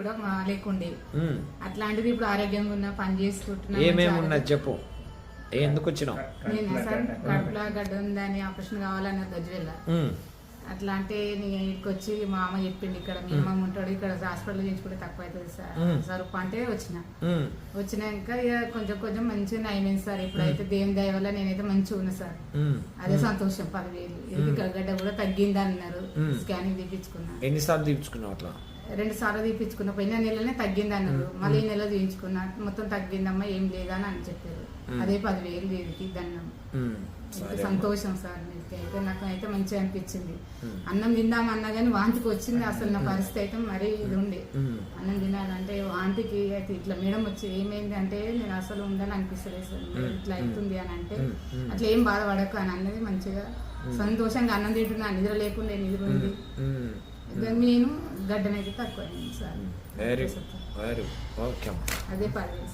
కూడా మా లేకుండే. అట్లాంటిది ఇప్పుడు ఆరోగ్యంగా ఉన్న పని చేసుకుంటున్నా ఏమేమి ఉన్నది చెప్పు. ఎందుకు వచ్చినావు? నేను సార్ కడుపులో గడ్డ ఉందని ఆపరేషన్ కావాలని గజ్వెల్ల ఉమ్. అట్లా అంటే ఇక్కడికి వచ్చి మా అమ్మ చెప్పింది ఇక్కడ మీ అమ్మ ఉంటాడు ఇక్కడ హాస్పిటల్ చేయించుకుంటే తక్కువ అవుతుంది సార్. సరుపు అంటే వచ్చిన. వచ్చినాక ఇక కొంచెం కొంచెం మంచిగా నయమైంది సార్. ఇప్పుడైతే దేవుని దయ వల్ల నేనైతే మంచిగా ఉన్నా సార్. అదే సంతోషం పదివేలు ఇది గడ్డ కూడా తగ్గింది అన్నారు. స్కానింగ్ తీపించుకున్నా ఎన్నిసార్లు తీపించుకున్నావు అట్లా? రెండు సార్లు తీపించుకున్నా పోయిన నెలనే తగ్గింది అన్నారు. మళ్ళీ ఈ నెల తీయించుకున్నా మొత్తం తగ్గిందమ్మా ఏం లేదా అని చెప్పారు. అదే పదివేలు దీనికి దండం. సంతోషం సార్ అయితే నాకు అయితే మంచిగా అనిపించింది. అన్నం తిందామన్నా కానీ వాంతికి వచ్చింది అసలు నా పరిస్థితి అయితే మరీ ఇది ఉండే. అన్నం తినాలంటే వాంతికి అయితే ఇట్లా మేడం వచ్చి ఏమైంది అంటే నేను అసలు ఉందని అనిపిస్తలేదు సార్. ఇట్లా అవుతుంది అని అంటే. అట్లా ఏం బాధపడకు అని అన్నది మంచిగా సంతోషంగా అన్నం తింటున్నా. నిద్ర లేకుండా నిద్ర ఉంది. నేను గడ్డనైతే తక్కువ వెరీ వెరీ ఓకే అదే పర్లేదు.